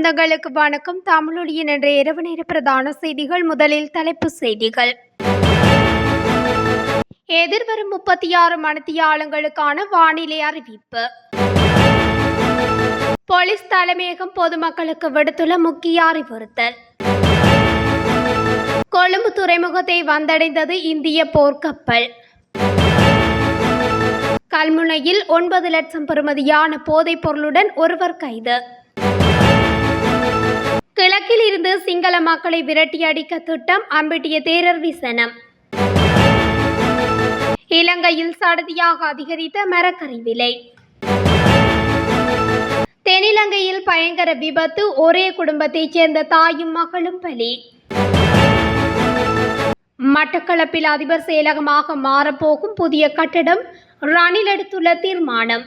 சொந்தங்களுக்கு வணக்கம். தமிழொழியின் இன்றைய இரவு நேர பிரதான செய்திகள். முதலில் தலைப்புச் செய்திகள். எதிர்வரும் முப்பத்தி ஆறு மணித்தியாலங்களுக்கான வானிலை அறிவிப்பு. போலீஸ் தலைமையகம் பொதுமக்களுக்கு விடுத்துள்ள முக்கிய அறிவுறுத்தல். கொழும்பு துறைமுகத்தை வந்தடைந்தது இந்திய போர்க்கப்பல். கல்முனையில் ஒன்பது லட்சம் பெறுமதியான போதைப் பொருளுடன் ஒருவர் கைது. கிழக்கில் இருந்து சிங்கள மக்களை விரட்டியடிக்க திட்டம் அம்பிட்டிய தேரர் விசனம். இலங்கையில் சடதியாக அதிகரித்த மரக்கறி விலை. தென்னிலங்கையில் பயங்கர விபத்து ஒரே குடும்பத்தைச் சேர்ந்த தாயும் மகளும் பலி. மட்டக்களப்பில் அதிபர் செயலகமாக மாறப்போகும் புதிய கட்டடம் ரணில் எடுத்துள்ள தீர்மானம்.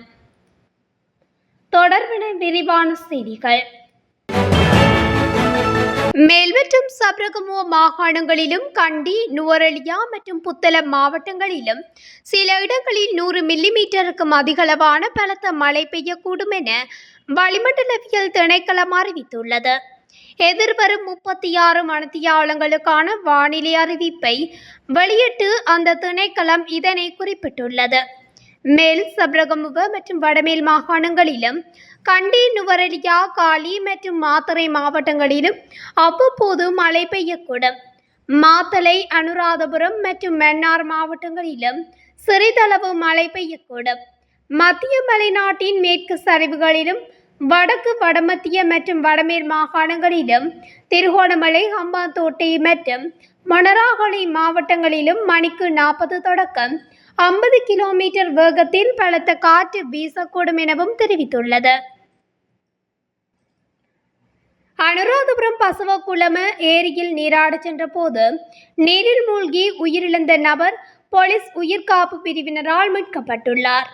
தொடர்பின விரிவான செய்திகள். மேல் மற்றும் சப்ரகமுவ மாகாணங்களிலும் கண்டி நுவரெலியா மற்றும் புத்தளம் மாவட்டங்களிலும் சில இடங்களில் நூறு மில்லிமீட்டருக்கும் அதிகளவான பலத்த மழை பெய்யக்கூடும் என வளிமண்டலவியல் திணைக்களம் அறிவித்துள்ளது. எதிர்வரும் முப்பத்தி ஆறு மணித்தியாலங்களுக்கான வானிலை அறிவிப்பை வெளியிட்டு அந்த திணைக்களம் இதனை குறிப்பிட்டுள்ளது. மேல் சப்ரகமுவ மற்றும் வடமேல் மாகாணங்களிலும் கண்டி நுவரெலியா காலி மற்றும் மாத்தறை மாவட்டங்களிலும் அவ்வப்போது மழை பெய்யக்கூடும். மாத்தலை அனுராதபுரம் மற்றும் மன்னார் மாவட்டங்களிலும் சிறிதளவு மழை பெய்யக்கூடும். மத்திய மலைநாட்டின் மேற்கு சரிவுகளிலும் வடக்கு வடமத்திய மற்றும் வடமேல் மாகாணங்களிலும் திருகோணமலை ஹம்பாந்தோட்டை மற்றும் மொனராகலை மாவட்டங்களிலும் மணிக்கு நாற்பது தொடக்கம் ஐம்பது கிலோமீட்டர் வேகத்தில் பலத்த காற்று வீசக்கூடும் எனவும் தெரிவித்துள்ளது. அனுராதபுரம் பசவக்குளம ஏரியில் நீராடச் சென்றபோது நீரில் மூழ்கி உயிரிழந்த நபர் போலீஸ் உயிர்காப்பு பிரிவினரால் மீட்கப்பட்டுள்ளார்.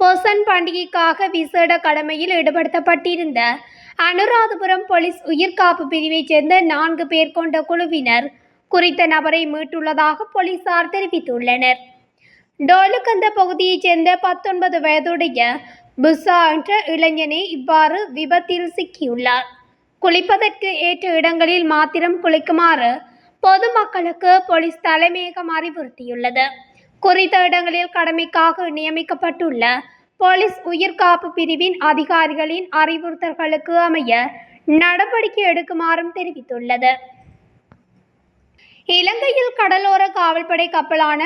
பொசன் பண்டிகைக்காக விசேட கடமையில் ஈடுபடுத்தப்பட்டிருந்த அனுராதபுரம் போலீஸ் உயிர்காப்பு பிரிவைச் சேர்ந்த நான்கு பேர் கொண்ட குழுவினர் குறித்த நபரை மீட்டுள்ளதாக போலீசார் தெரிவித்துள்ளனர். டோலுக்கந்த பகுதியைச் சேர்ந்த பத்தொன்பது வயதுடைய புசா என்ற இளைஞனே இவ்வாறு விபத்தில் சிக்கியுள்ளார். குளிப்பதற்கு ஏற்ற இடங்களில் மாத்திரம் குளிக்குமாறு பொதுமக்களுக்கு போலீஸ் தலைமையகம் அறிவுறுத்தியுள்ளது. குறித்த இடங்களில் கடமைக்காக நியமிக்கப்பட்டுள்ள போலீஸ் உயிர்காப்பு பிரிவின் அதிகாரிகளின் அறிவுறுத்தல்களுக்கு அமைய நடவடிக்கை எடுக்குமாறும் தெரிவித்துள்ளது. இலங்கையில் கடலோர காவல்படை கப்பலான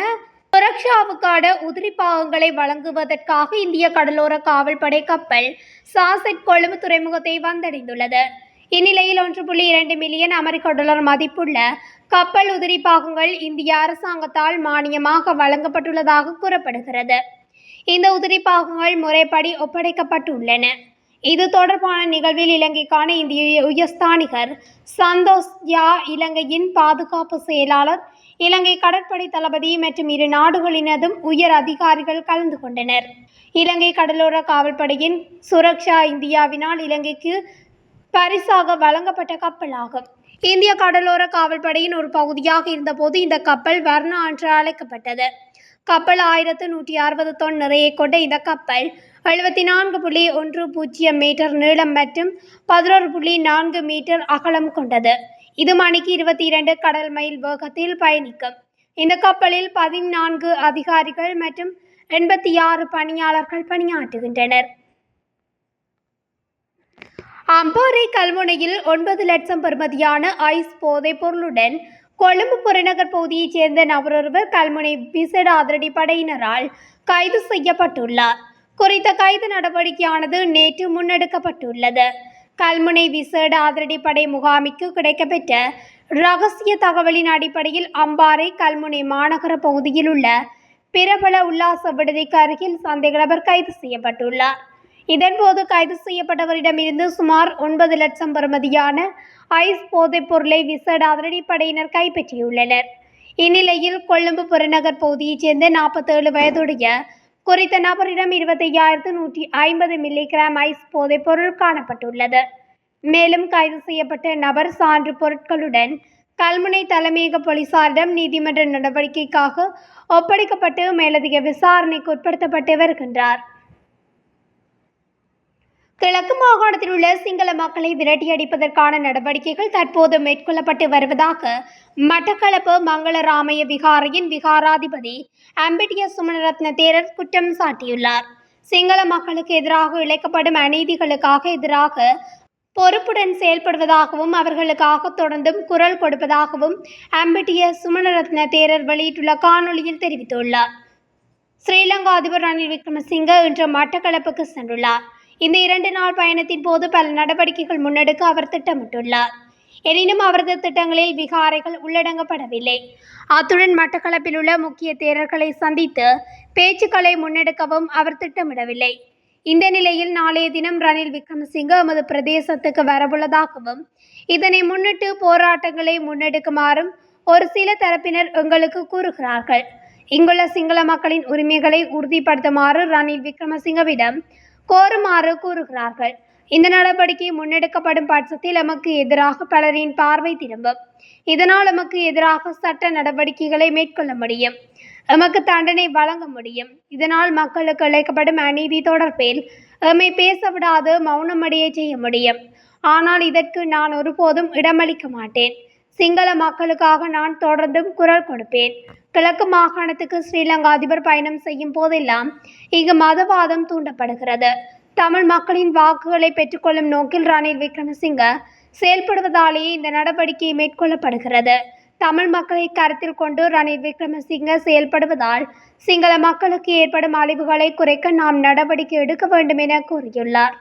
சுரக்ஷாவுக்கான உதிரி பாகங்களை வழங்குவதற்காக இந்திய கடலோர காவல்படை கப்பல் சாசெட் கொழும்பு துறைமுகத்தை வந்தடைந்துள்ளது. இந்நிலையில் ஒன்று புள்ளி இரண்டு மில்லியன் அமெரிக்க டாலர் மதிப்புள்ள கப்பல் உதிரி பாகங்கள் இந்திய அரசாங்கத்தால் மானியமாக வழங்கப்பட்டுள்ளதாக கூறப்படுகிறது. இந்த உதிரி பாகங்கள் முறைப்படி ஒப்படைக்கப்பட்டுள்ளன. இது தொடர்பான நிகழ்வில் இலங்கைக்கான இந்திய உயர்ஸ்தானிகர் சந்தோஷ் யா இலங்கையின் பாதுகாப்பு செயலாளர் இலங்கை கடற்படை தளபதி மற்றும் இரு நாடுகளினதும் உயர் அதிகாரிகள் கலந்து கொண்டனர். இலங்கை கடலோர காவல்படையின் சுரக்ஷா இந்தியாவினால் இலங்கைக்கு பரிசாக வழங்கப்பட்ட கப்பலாகும். இந்திய கடலோர காவல்படையின் ஒரு பகுதியாக இருந்தபோது இந்த கப்பல் வர்ணா என்று அழைக்கப்பட்டது. கப்பல் ஆயிரத்து நூற்றி அறுபது தொன் நிறையை கொண்ட இந்த கப்பல் எழுபத்தி நான்கு புள்ளி ஒன்று பூஜ்ஜியம் மீட்டர் நீளம் மற்றும் பதினோரு புள்ளி நான்கு மீட்டர் அகலம் கொண்டது. இது மணிக்கு இருபத்தி இரண்டு கடல் மைல் வேகத்தில் பயணிக்கும். இந்த கப்பலில் பதினான்கு அதிகாரிகள் மற்றும் எண்பத்தி ஆறு பணியாளர்கள் பணியாற்றுகின்றனர். அம்போரை கல்முனையில் ஒன்பது லட்சம் பெறுமதியான ஐஸ் போதைப் பொருளுடன் கொழும்பு புறநகர் பகுதியைச் சேர்ந்த நபரொருவர் கல்முனை விசேட அதிரடிப்படையினரால் கைது செய்யப்பட்டுள்ளார். குறித்த கைது நடவடிக்கையானது நேற்று முன்னெடுக்கப்பட்டுள்ளது. கல்முனை விசேட அதிரடிப்படை படை முகாமிற்கு கிடைக்கப்பெற்ற ரகசிய தகவலின் அடிப்படையில் அம்பாறை கல்முனை மாநகர பகுதியில் உள்ள பிரபல உல்லாச விடுதிக்கு அருகில் சந்தேக நபர் கைது செய்யப்பட்டுள்ளார். இதன்போது கைது செய்யப்பட்டவரிடமிருந்து சுமார் ஒன்பது லட்சம் பெறுமதியான ஐஸ் போதைப் பொருளை விசேட அதிரடிப்படையினர் கைப்பற்றியுள்ளனர். இந்நிலையில் கொழும்பு புறநகர் பகுதியைச் சேர்ந்த நாற்பத்தேழு வயதுடைய குறித்த நபரிடம் இருபத்தையாயிரத்து நூற்றி ஐம்பது மில்லிகிராம் ஐஸ் போதைப் பொருள் காணப்பட்டுள்ளது. மேலும் கைது செய்யப்பட்ட நபர் சான்று பொருட்களுடன் கல்முனை தலைமையக போலீசாரிடம் நீதிமன்ற நடவடிக்கைக்காக ஒப்படைக்கப்பட்டு மேலதிக விசாரணைக்கு உட்படுத்தப்பட்டு வருகின்றார். கிழக்கு மாகாணத்தில் உள்ள சிங்கள மக்களை விரட்டியடிப்பதற்கான நடவடிக்கைகள் தற்போது மேற்கொள்ளப்பட்டு வருவதாக மட்டக்களப்பு மங்களராமய விகாரையின் விகாராதிபதி அம்பிட்டிய சுமனரத்ன தேரர் குற்றம் சாட்டியுள்ளார். சிங்கள மக்களுக்கு எதிராக இழைக்கப்படும் அநீதிகளுக்காக எதிராக பொறுப்புடன் செயல்படுவதாகவும் அவர்களுக்காக தொடர்ந்தும் குரல் கொடுப்பதாகவும் அம்பிட்டிய சுமனரத்ன தேரர் வெளியிட்டுள்ள காணொளியில் தெரிவித்துள்ளார். ஸ்ரீலங்கா அதிபர் ரணில் விக்ரமசிங்க இன்று மட்டக்களப்புக்கு சென்றுள்ளார். இந்த இரண்டு நாள் பயணத்தின் போது பல நடவடிக்கைகள் முன்னெடுக்க அவர் திட்டமிட்டுள்ளார். எனினும் அவரது திட்டங்களில் விகாரைகள் உள்ளடங்கப்படவில்லை. அத்துடன் மட்டக்களப்பில் உள்ள முக்கிய தேரர்களை சந்தித்து பேச்சுக்களை முன்னெடுக்கவும் அவர் திட்டமிடவில்லை. இந்த நிலையில் நாளைய தினம் ரணில் விக்ரமசிங்க எமது பிரதேசத்துக்கு வரவுள்ளதாகவும் இதனை முன்னிட்டு போராட்டங்களை முன்னெடுக்குமாறும் ஒரு சில தரப்பினர் எங்களுக்கு கூறுகிறார்கள். இங்குள்ள சிங்கள மக்களின் உரிமைகளை உறுதிப்படுத்துமாறு ரணில் விக்ரமசிங்கவிடம் கோருமாறு கூறுகிறார்கள். இந்த நடவடிக்கை முன்னெடுக்கப்படும் பட்சத்தில் எமக்கு எதிராக பலரின் பார்வை திரும்பும். இதனால் எமக்கு எதிராக சட்ட நடவடிக்கைகளை மேற்கொள்ள முடியும். எமக்கு தண்டனை வழங்க முடியும். இதனால் மக்களுக்கு இழைக்கப்படும் அநீதி தொடர்பில் எம்மை பேச விடாது மௌனமடைய செய்ய முடியும். ஆனால் இதற்கு நான் ஒருபோதும் இடமளிக்க மாட்டேன். சிங்கள மக்களுக்காக நான் தொடர்ந்தும் குரல் கொடுப்பேன். கிழக்கு மாகாணத்துக்கு ஸ்ரீலங்கா அதிபர் பயணம் செய்யும் போதெல்லாம் இங்கு மதவாதம் தூண்டப்படுகிறது. தமிழ் மக்களின் வாக்குகளை பெற்றுக்கொள்ளும் நோக்கில் ரணில் விக்ரமசிங்க செயல்படுவதாலேயே இந்த நடவடிக்கை மேற்கொள்ளப்படுகிறது. தமிழ் மக்களை கருத்தில் கொண்டு ரணில் விக்ரமசிங்க செயல்படுவதால் சிங்கள மக்களுக்கு ஏற்படும் அழிவுகளை குறைக்க நாம் நடவடிக்கை எடுக்க வேண்டும் என கூறியுள்ளார்.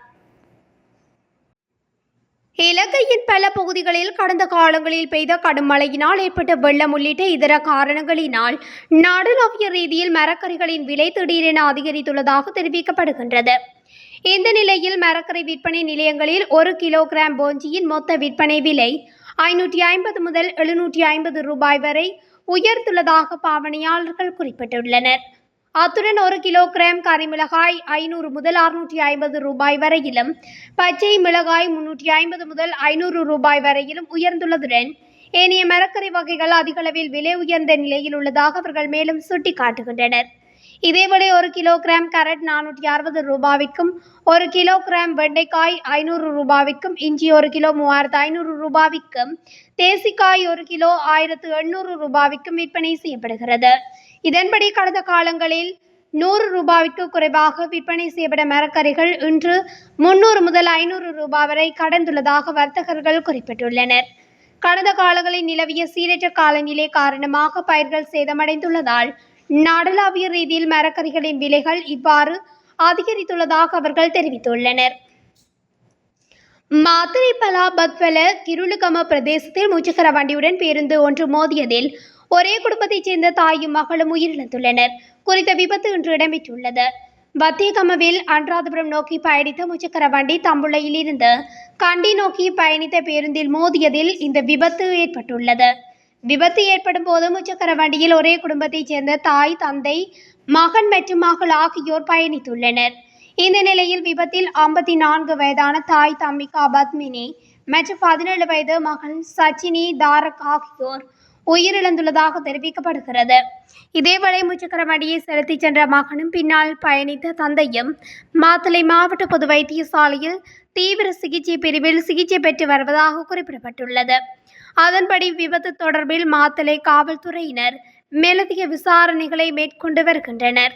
இலங்கையின் பல பகுதிகளில் கடந்த காலங்களில் பெய்த கடும் மழையினால் ஏற்பட்ட வெள்ளம் உள்ளிட்ட இதர காரணங்களினால் நாடளாவிய ரீதியில் மரக்கறிகளின் விலை திடீரென அதிகரித்துள்ளதாக தெரிவிக்கப்படுகின்றது. இந்த நிலையில் மரக்கறி விற்பனை நிலையங்களில் ஒரு கிலோகிராம் போஞ்சியின் மொத்த விற்பனை விலை ஐநூற்றி ஐம்பது முதல் எழுநூற்றி ஐம்பது ரூபாய் வரை உயர்ந்துள்ளதாக பாவனையாளர்கள் குறிப்பிட்டுள்ளனர். அத்துடன் ஒரு கிலோகிராம் கரிமிளகாய் ஐநூறு முதல் அறுநூற்றி ஐம்பது ரூபாய் வரையிலும் பச்சை மிளகாய் முன்னூற்றி ஐம்பது முதல் ஐநூறு ரூபாய் வரையிலும் உயர்ந்துள்ளதுடன் ஏனைய மரக்கறி வகைகள் அதிகளவில் விலை உயர்ந்த நிலையில் உள்ளதாக அவர்கள் மேலும் சுட்டிக்காட்டுகின்றனர். இதேபடி ஒரு கிலோகிராம் கரட் நானூற்றி அறுபது ரூபாய்க்கும் ஒரு கிலோகிராம் வெண்டைக்காய் ஐநூறு ரூபாய்க்கும் இஞ்சி ஒரு கிலோ மூவாயிரத்து ஐநூறு ரூபாய்க்கும் தேசிக்காய் ஒரு கிலோ ஆயிரத்து எண்ணூறு ரூபாய்க்கும் விற்பனை செய்யப்படுகிறது. இதன்படி கடந்த காலங்களில் நூறு ரூபாய்க்கு குறைவாக விற்பனை செய்யப்பட மரக்கறிகள் இன்று முன்னூறு முதல் ஐநூறு ரூபாய் வரை கடந்துள்ளதாக வர்த்தகர்கள் குறிப்பிட்டுள்ளனர். கடந்த காலங்களில் நிலவிய சீரற்ற காலநிலை காரணமாக பயிர்கள் சேதமடைந்துள்ளதால் நாடளாவிய ரீதியில் மரக்கறிகளின் விலைகள் இவ்வாறு அதிகரித்துள்ளதாக அவர்கள் தெரிவித்துள்ளனர். மாத்திரை பலா பத்வல கிருளுகம பிரதேசத்தில் முச்சக்கர வண்டியுடன் பேருந்து ஒன்று மோதியதில் ஒரே குடும்பத்தைச் சேர்ந்த தாயும் மகளும் உயிரிழந்துள்ளனர். குறித்த விபத்து இன்று இடம்பெற்றுள்ளது. பத்தியகமவில் அன்றாதபுரம் நோக்கி பயணித்த முச்சக்கர வண்டி தம்புளையில் இருந்து கண்டி நோக்கி பயணித்த பேருந்தில் மோதியதில் இந்த விபத்து ஏற்பட்டுள்ளது. விபத்து ஏற்படும் போது முச்சக்கர வண்டியில் ஒரே குடும்பத்தைச் சேர்ந்த தாய் தந்தை மகன் மற்றும் மகள் ஆகியோர் பயணித்துள்ளனர். இந்த நிலையில் விபத்தில் ஐம்பத்தி நான்கு வயதான தாய் தம்பிகா பத்மினி மற்றும் பதினேழு வயது மகள் சச்சினி தாரக் ஆகியோர் உயிரிழந்துள்ளதாக தெரிவிக்கப்படுகிறது. இதேவேளை முச்சக்கர வண்டியை செலுத்திச் சென்ற மகனும் பின்னால் பயணித்த தந்தையும் மாத்தளை மாவட்ட பொது வைத்தியசாலையில் தீவிர சிகிச்சை பிரிவில் சிகிச்சை பெற்று வருவதாக குறிப்பிடப்பட்டுள்ளது. அதன்படி விபத்து தொடர்பில் மாத்தளை காவல்துறையினர் மேலதிக விசாரணைகளை மேற்கொண்டு வருகின்றனர்.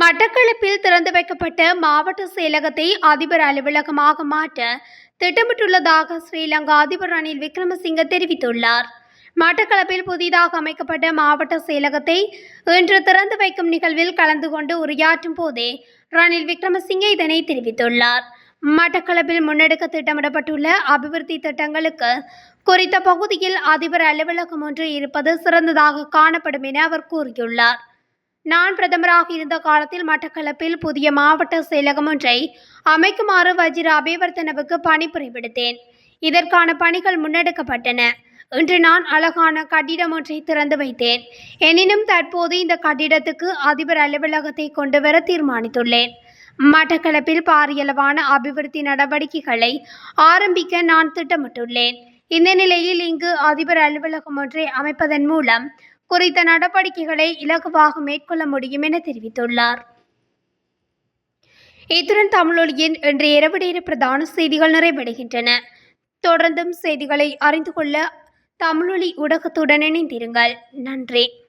மட்டக்களப்பில் திறந்து வைக்கப்பட்ட மாவட்ட செயலகத்தை அதிபர் அலுவலகமாக மாற்ற திட்டமிட்டுள்ளதாக ஸ்ரீலங்கா அதிபர் ரணில் விக்ரமசிங்க தெரிவித்துள்ளார். மட்டக்களப்பில் புதிதாக அமைக்கப்பட்ட மாவட்ட செயலகத்தை இன்று திறந்து வைக்கும் நிகழ்வில் கலந்து கொண்டு உரையாற்றும் போதே ரணில் விக்ரமசிங்கே இதனை தெரிவித்துள்ளார். மட்டக்களப்பில் முன்னெடுக்க திட்டமிடப்பட்டுள்ள அபிவிருத்தி திட்டங்களுக்கு குறித்த பகுதியில் அதிபர் அலுவலகம் ஒன்று இருப்பது சிறந்ததாக காணப்படும் என அவர் கூறியுள்ளார். நான் பிரதமராக இருந்த காலத்தில் மட்டக்களப்பில் புதிய மாவட்ட செயலகம் ஒன்றை அமைக்குமாறு வஜிர அபிவர்த்தனவுக்கு பணிபுரிவிடுத்தேன். இதற்கான பணிகள் முன்னெடுக்கப்பட்டன. இன்று நான் அழகான கட்டிடம் ஒன்றை திறந்து வைத்தேன். எனினும் தற்போது இந்த கட்டிடத்துக்கு அதிபர் அலுவலகத்தை கொண்டு வர தீர்மானித்துள்ளேன். மட்டக்களப்பில் பாரியளவான அபிவிருத்தி நடவடிக்கைகளை ஆரம்பிக்க நான் திட்டமிட்டுள்ளேன். இந்த நிலையில் இங்கு அதிபர் அலுவலகம் ஒன்றை அமைப்பதன் மூலம் குறித்த நடவடிக்கைகளை இலகுவாக மேற்கொள்ள முடியும் என தெரிவித்துள்ளார். இத்துடன் தமிழொலியின் இன்று இரவு நேர பிரதான செய்திகள் நிறைவடைகின்றன. தொடர்ந்தும் செய்திகளை அறிந்து கொள்ள தமிழொலி ஊடகத்துடன் இணைந்திருங்கள். நன்றி.